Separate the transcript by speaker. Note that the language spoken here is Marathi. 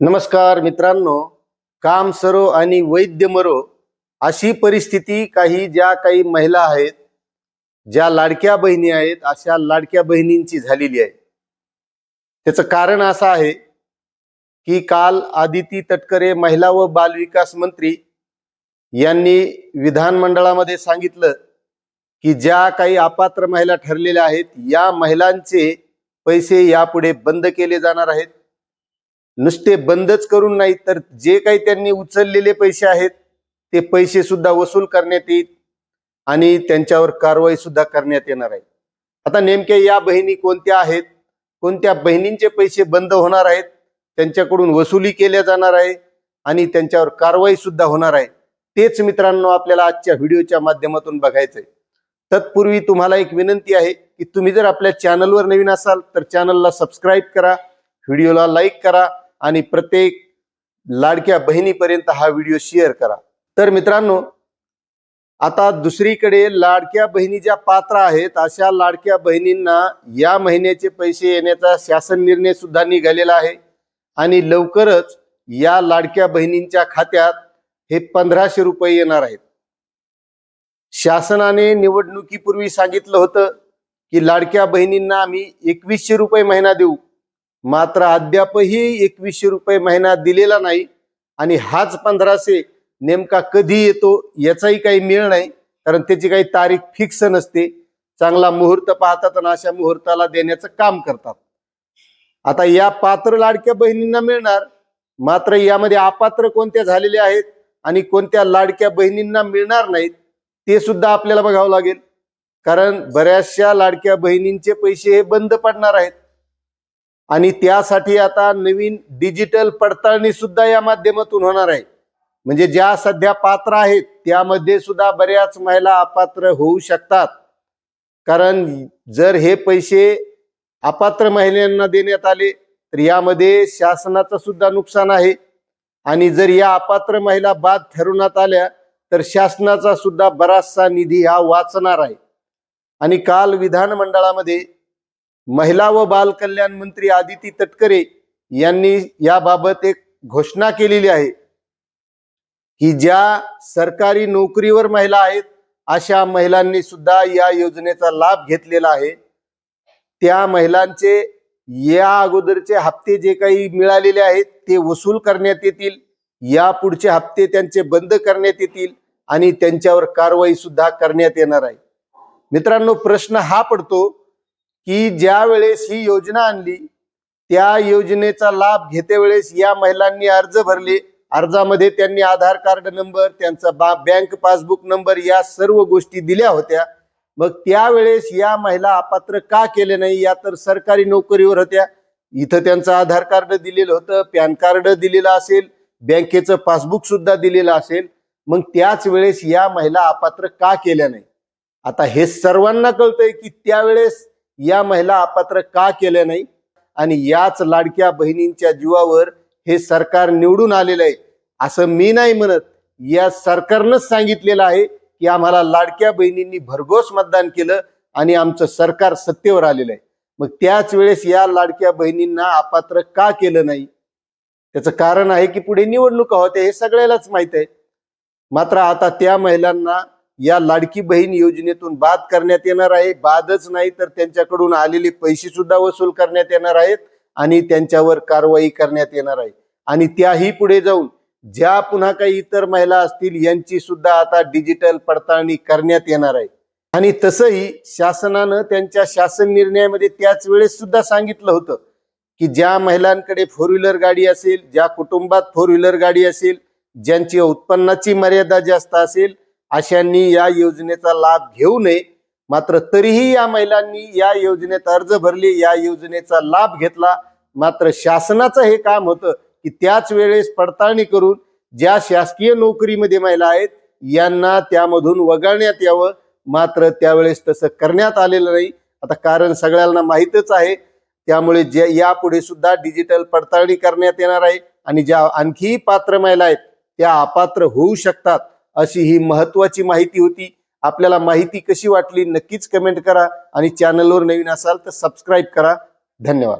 Speaker 1: नमस्कार मित्रांनो काम सरो आणि वैद्य मरो अशी परिस्थिती काही ज्या काही महिला आहेत ज्या लाडक्या बहिणी आहेत अशा लाडक्या बहिणींची झालेली आहे. त्याचं कारण असं आहे की काल आदिती तटकरे महिला व बालविकास मंत्री यांनी विधानमंडळामध्ये सांगितलं की ज्या काही अपात्र महिला ठरलेल्या आहेत या महिलांचे पैसे यापुढे बंद केले जाणार आहेत. नुसते बंदच करून नाही तर जे काही त्यांनी उचललेले पैसे आहेत ते पैसे सुद्धा वसूल करण्यात येईल आणि त्यांच्यावर कारवाई सुद्धा करण्यात येणार आहे. आता नेमक्या या बहिणी कोणत्या आहेत कोणत्या बहिणींचे पैसे बंद होणार आहेत त्यांच्याकडून वसुली केल्या जाणार आहे आणि त्यांच्यावर कारवाई सुद्धा होणार आहे तेच मित्रांनो आपल्याला आजच्या व्हिडिओच्या माध्यमातून बघायचंय. तत्पूर्वी तुम्हाला एक विनंती आहे की तुम्ही जर आपल्या चॅनलवर नवीन असाल तर चॅनलला सबस्क्राईब करा व्हिडिओला लाईक करा आणि प्रत्येक लाडक्या बहिणीपर्यंत हा व्हिडिओ शेअर करा. तर मित्रांनो आता दुसरीकडे लाडक्या बहिणी ज्या पात्र आहेत अशा लाडक्या बहिणींना या महिन्याचे पैसे येण्याचा शासन निर्णय सुद्धा निघालेला आहे. आणि लवकरच या लाडक्या बहिणींच्या खात्यात हे पंधराशे रुपये येणार आहेत. शासनाने निवडणुकीपूर्वी सांगितलं होतं की लाडक्या बहिणींना आम्ही एकवीसशे रुपये महिना देऊ. मात्र अद्यापही एकवीसशे रुपये महिना दिलेला नाही आणि हाच पंधराशे नेमका कधी येतो याचाही काही मेळ नाही कारण त्याची काही तारीख फिक्स नसते. चांगला मुहूर्त पाहतात आणि अशा मुहूर्ताला देण्याचं काम करतात. आता या पात्र लाडक्या बहिणींना मिळणार मात्र यामध्ये अपात्र कोणत्या झालेल्या आहेत आणि कोणत्या लाडक्या बहिणींना मिळणार नाहीत ते सुद्धा आपल्याला बघावं लागेल. कारण बऱ्याचशा लाडक्या बहिणींचे पैसे हे बंद पडणार आहेत. आणि त्यासाठी आता नवीन डिजिटल पडताळणी सुद्धा या माध्यमातून होणार आहे. म्हणजे ज्या सध्या पात्र आहेत त्यामध्ये सुद्धा बऱ्याच महिला अपात्र होऊ शकतात. कारण जर हे पैसे अपात्र महिलांना देण्यात आले तर यामध्ये शासनाचं सुद्धा नुकसान आहे. आणि जर या अपात्र महिला बाद ठरवण्यात आल्या तर शासनाचा सुद्धा बराचसा निधी हा वाचणार आहे. आणि काल विधानमंडळामध्ये महिला व बाल कल्याण मंत्री आदिती तटकरे यांनी याबाबत एक घोषणा केलेली आहे की ज्या सरकारी नोकरीवर महिला आहेत अशा महिलांनी सुद्धा या योजनेचा लाभ घेतलेला आहे. त्या महिलांचे या अगोदरचे हप्ते जे काही मिळालेले आहेत ते वसूल करण्यात येतील. या पुढचे हप्ते त्यांचे बंद करण्यात येतील आणि त्यांच्यावर कारवाई सुद्धा करण्यात येणार आहे. मित्रांनो प्रश्न हा पडतो की ज्या वेळेस ही योजना आणली त्या योजनेचा लाभ घेते वेळेस या महिलांनी अर्ज भरले. अर्जामध्ये त्यांनी आधार कार्ड नंबर त्यांचा बा बँक पासबुक नंबर या सर्व गोष्टी दिल्या होत्या. मग त्यावेळेस या महिला अपात्र का केले नाही या तर सरकारी नोकरीवर होत्या. इथं त्यांचं आधार कार्ड दिलेलं होतं पॅन कार्ड दिलेलं असेल बँकेचं पासबुक सुद्धा दिलेलं असेल. मग त्याच वेळेस या महिला अपात्र का केल्या नाही? आता हे सर्वांना कळतंय की त्यावेळेस या महिला अपात्र का केल्या नाही? आणि याच लाडक्या बहिणींच्या जीवावर हे सरकार निवडून आलेलं आहे. असं मी नाही म्हणत. या सरकारनंच सांगितलेलं आहे की आम्हाला लाडक्या बहिणींनी भरघोस मतदान केलं आणि आमचं सरकार सत्तेवर आलेलं आहे. मग त्याच वेळेस या लाडक्या बहिणींना अपात्र का केलं नाही? त्याचं कारण आहे की पुढे निवडणुका होत्या हे सगळ्यालाच माहीत आहे. मात्र आता त्या महिलांना या लाडकी बहीण योजनेतून बाद करण्यात येणार आहे. बादच नाही तर त्यांच्याकडून आलेले पैसे सुद्धा वसूल करण्यात येणार आहेत आणि त्यांच्यावर कारवाई करण्यात येणार आहे. आणि त्याही पुढे जाऊन ज्या पुन्हा काही इतर महिला असतील यांची सुद्धा आता डिजिटल पडताळणी करण्यात येणार आहे. आणि तसंही शासनानं त्यांच्या शासन निर्णयामध्ये त्याच वेळेस सुद्धा सांगितलं होतं की ज्या महिलांकडे फोर व्हीलर गाडी असेल ज्या कुटुंबात फोर व्हीलर गाडी असेल ज्यांची उत्पन्नाची मर्यादा जास्त असेल अशांनी या योजनेचा लाभ घेऊ नये. मात्र तरीही या महिलांनी या योजनेत अर्ज भरले या योजनेचा लाभ घेतला. मात्र शासनाचं हे काम होतं की त्याच वेळेस पडताळणी करून ज्या शासकीय नोकरीमध्ये महिला आहेत यांना त्यामधून वगळण्यात यावं. मात्र त्यावेळेस तसं करण्यात आलेलं नाही. आता कारण सगळ्यांना माहीतच आहे. त्यामुळे जे यापुढे सुद्धा डिजिटल पडताळणी करण्यात येणार आहे आणि ज्या आणखी पात्र महिला आहेत त्या अपात्र होऊ शकतात. अशी ही महत्वाची माहिती होती. आपल्याला माहिती कशी वाटली नक्कीच कमेंट करा आणि चॅनलवर नवीन असाल तर सबस्क्राईब करा. धन्यवाद.